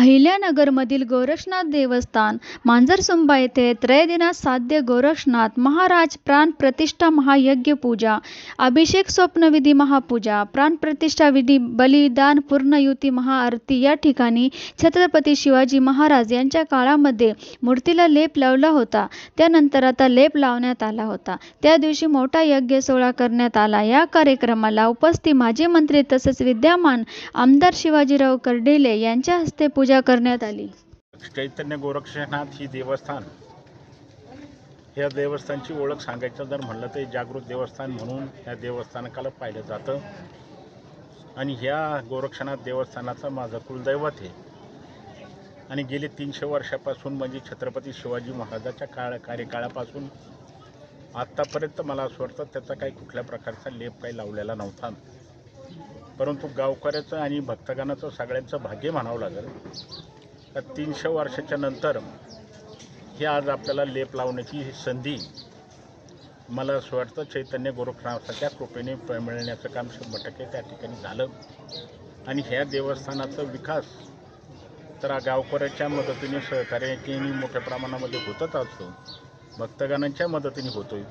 अहिल्यानगरमधील गोरक्षनाथ देवस्थान मांजरसुंबा येथे त्रयदिनात साध्य गोरक्षनाथ महाराज प्राणप्रतिष्ठा महायज्ञ पूजा अभिषेक स्वप्नविधी महापूजा प्राणप्रतिष्ठा विधी बलिदान पूर्णयुती महाआरती या ठिकाणी छत्रपती शिवाजी महाराज यांच्या काळामध्ये मूर्तीला लेप लावला होता. त्यानंतर आता लेप लावण्यात आला होता. त्या दिवशी मोठा यज्ञ सोहळा करण्यात आला. या कार्यक्रमाला उपस्थित माजी मंत्री तसेच विद्यमान आमदार शिवाजीराव कर्डिले यांच्या हस्ते पूजा करण्यात आली. चैतन्य गोरक्षनाथ ही देवस्थान या देवस्थानची ओळख सांगायचं जर म्हणलं तर जागृत देवस्थान म्हणून या देवस्थानकाला पाहिलं जातं. आणि ह्या गोरक्षनाथ देवस्थानाचं माझं कुलदैवत आहे. आणि गेले तीनशे वर्षापासून म्हणजे छत्रपती शिवाजी महाराजाच्या काळ कार्यकाळापासून आत्तापर्यंत मला असं वाटतं त्याचा काही कुठल्या प्रकारचा लेप काही लावलेला नव्हता. परंतु गावकऱ्याचं आणि भक्तगणाचं सगळ्यांचं भाग्य म्हणावं लागेल. तर तीनशे वर्षाच्या नंतर ही आज आपल्याला लेप लावण्याची ही संधी मला असं वाटतं चैतन्य गोरखनाथाच्या कृपेने मिळण्याचं काम शंभर टक्के त्या ठिकाणी झालं. आणि ह्या देवस्थानाचा विकास तर गावकऱ्याच्या मदतीने सहकार्याने मोठ्या प्रमाणामध्ये होतच असतो. भक्तगणांच्या मदतीने होतोय.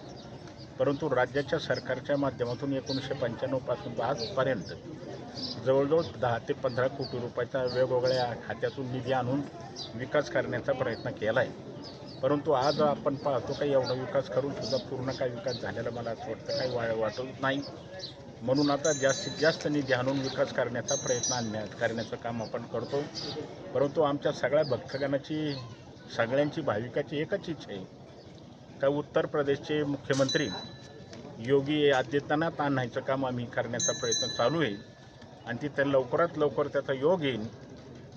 परंतु राज्याच्या सरकारच्या माध्यमातून एकोणीसशे पंच्याण्णवपासून आजपर्यंत जवळजवळ दहा ते पंधरा कोटी रुपयाचा वेगवेगळ्या खात्यातून निधी आणून विकास करण्याचा प्रयत्न केला आहे परंतु आज आपण पाहतो काही एवढा विकास करून सुद्धा पूर्ण काही विकास झालेला मला असं वाटतं काही वाय वाटत नाही. म्हणून आता जास्तीत जास्त निधी आणून विकास करण्याचा प्रयत्न आणण्या करण्याचं काम आपण करतो. परंतु आमच्या सगळ्या भक्तगणाची सगळ्यांची भाविकाची एकच इच्छा आहे. का उत्तर प्रदेशचे मुख्यमंत्री योगी आदित्यनाथ आणायचं काम आम्ही करण्याचा प्रयत्न चालू आहे. आणि तिथे लवकरात लवकर त्याचा योग येईल.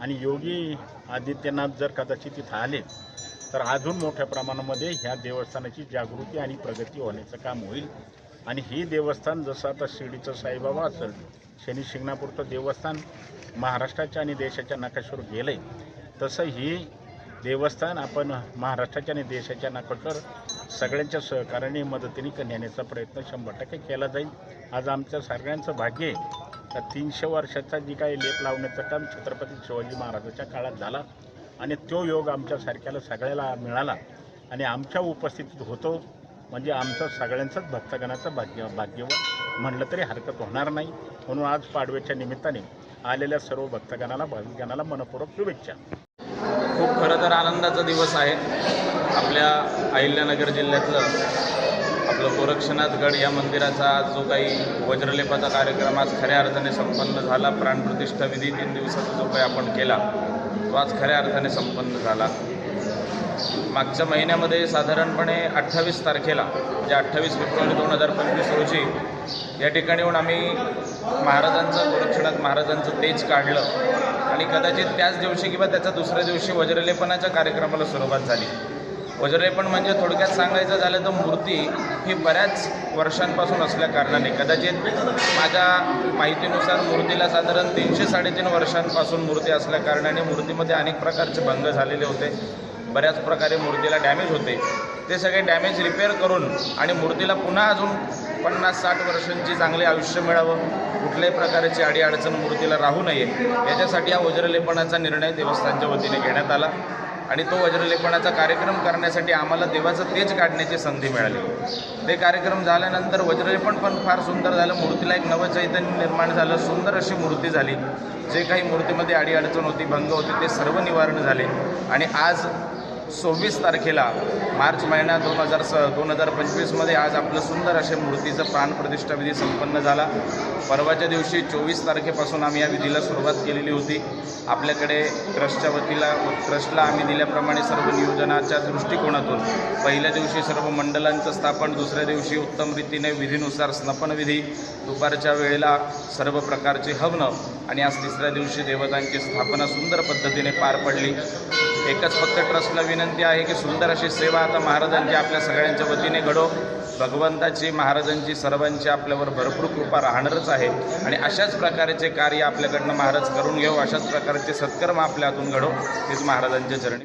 आणि योगी आदित्यनाथ जर कदाचित तिथं आले तर अजून मोठ्या प्रमाणामध्ये ह्या देवस्थानाची जागृती आणि प्रगती होण्याचं काम होईल. आणि हे देवस्थान जसं आता शिर्डीचं साईबाबा असेल शनी शिंगणापूरचं देवस्थान महाराष्ट्राच्या आणि देशाच्या नकाशावर गेलं आहे तसं ही देवस्थान आपण महाराष्ट्राच्या आणि देशाच्या नाकडतर सगळ्यांच्या सहकार्याने मदतीने नेण्याचा प्रयत्न शंभर टक्के केला जाईल. आज आमच्या सगळ्यांचं भाग्य आहे. का तीनशे वर्षाचा जी काही लेप लावण्याचं काम छत्रपती शिवाजी महाराजाच्या काळात झाला आणि तो योग आमच्यासारख्याला सगळ्याला मिळाला आणि आमच्या उपस्थितीत होतो. म्हणजे आमचं सगळ्यांचंच भक्तगणाचं भाग्य भाग्यवान म्हणलं तरी हरकत होणार नाही. म्हणून आज पाडव्याच्या निमित्ताने आलेल्या सर्व भक्तगणाला भाविकगणाला मनपूर्वक शुभेच्छा. खूप खरं तर आनंदाचा दिवस आहे. आपल्या अहिल्यानगर जिल्ह्यातलं आपलं गोरक्षनाथगड या मंदिराचा आज जो काही वज्रलेपाचा कार्यक्रम आज खऱ्या अर्थाने संपन्न झाला. प्राणप्रतिष्ठा विधी तीन दिवसाचा जो काही आपण केला तो आज खऱ्या अर्थाने संपन्न झाला. मागच्या महिन्यामध्ये साधारणपणे अठ्ठावीस तारखेला म्हणजे अठ्ठावीस फेब्रुवारी दोन हजार पंचवीस रोजी या ठिकाणी येऊन आम्ही महाराजांचं गोरक्षनाथ महाराजांचं तेज काढलं. आणि कदाचित त्याच दिवशी किंवा त्याच्या दुसऱ्या दिवशी वज्रलेपनाच्या कार्यक्रमाला सुरुवात झाली. वज्रलेपण म्हणजे थोडक्यात सांगायचं झालं तर मूर्ती ही बऱ्याच वर्षांपासून असल्या कारणाने कदाचित माझ्या माहितीनुसार मूर्तीला साधारण तीनशे साडेतीन वर्षांपासून मूर्ती असल्या कारणाने मूर्तीमध्ये अनेक प्रकारचे भंग झालेले होते. बऱ्याच प्रकारे मूर्तीला डॅमेज होते. ते सगळे डॅमेज रिपेअर करून आणि मूर्तीला पुन्हा अजून पन्नास साठ वर्षांची चांगले आयुष्य मिळावं. कुठल्याही प्रकारची अडीअडचण मूर्तीला राहू नये. याच्यासाठी हा वज्रलेपणाचा निर्णय देवस्थानच्या वतीने घेण्यात आला. आणि तो वज्रलेपणाचा कार्यक्रम करण्यासाठी आम्हाला देवाचं तेज काढण्याची संधी मिळाली. ते कार्यक्रम झाल्यानंतर वज्रलेपण पण फार सुंदर झालं. मूर्तीला एक नवं चैतन्य निर्माण झालं. सुंदर अशी मूर्ती झाली. जे काही मूर्तीमध्ये अडीअडचण होती भंग होती ते सर्व निवारण झाले. आणि आज सव्वीस तारखेला मार्च महिना दोन हजार स दोन हजार पंचवीसमध्ये आज आपलं सुंदर अशा मूर्तीचं प्राणप्रतिष्ठा विधी संपन्न झाला. परवाच्या दिवशी चोवीस तारखेपासून आम्ही या विधीला सुरुवात केलेली होती. आपल्याकडे ट्रस्टच्या वतीला ट्रस्टला आम्ही दिल्याप्रमाणे सर्व नियोजनाच्या दृष्टिकोनातून पहिल्या दिवशी सर्व मंडलांचं स्थापन दुसऱ्या दिवशी उत्तम रीतीने विधीनुसार स्नपनविधी दुपारच्या वेळेला सर्व प्रकारचे हवनं आणि आज तिसऱ्या दिवशी देवतांची स्थापना सुंदर पद्धतीने पार पडली. एकच फक्त ट्रस्टला विनंती आहे की सुंदर अशी सेवा आता महाराजांची आपल्या सगळ्यांच्या वतीने घडो. भगवंताची महाराजांची सर्वांची आपल्यावर भरपूर कृपा राहणारच आहे. आणि अशाच प्रकारचे कार्य आपल्याकडनं महाराज करून घेऊ अशाच प्रकारचे सत्कर्म आपल्या हातून घडो. हेच महाराजांच्या चरणी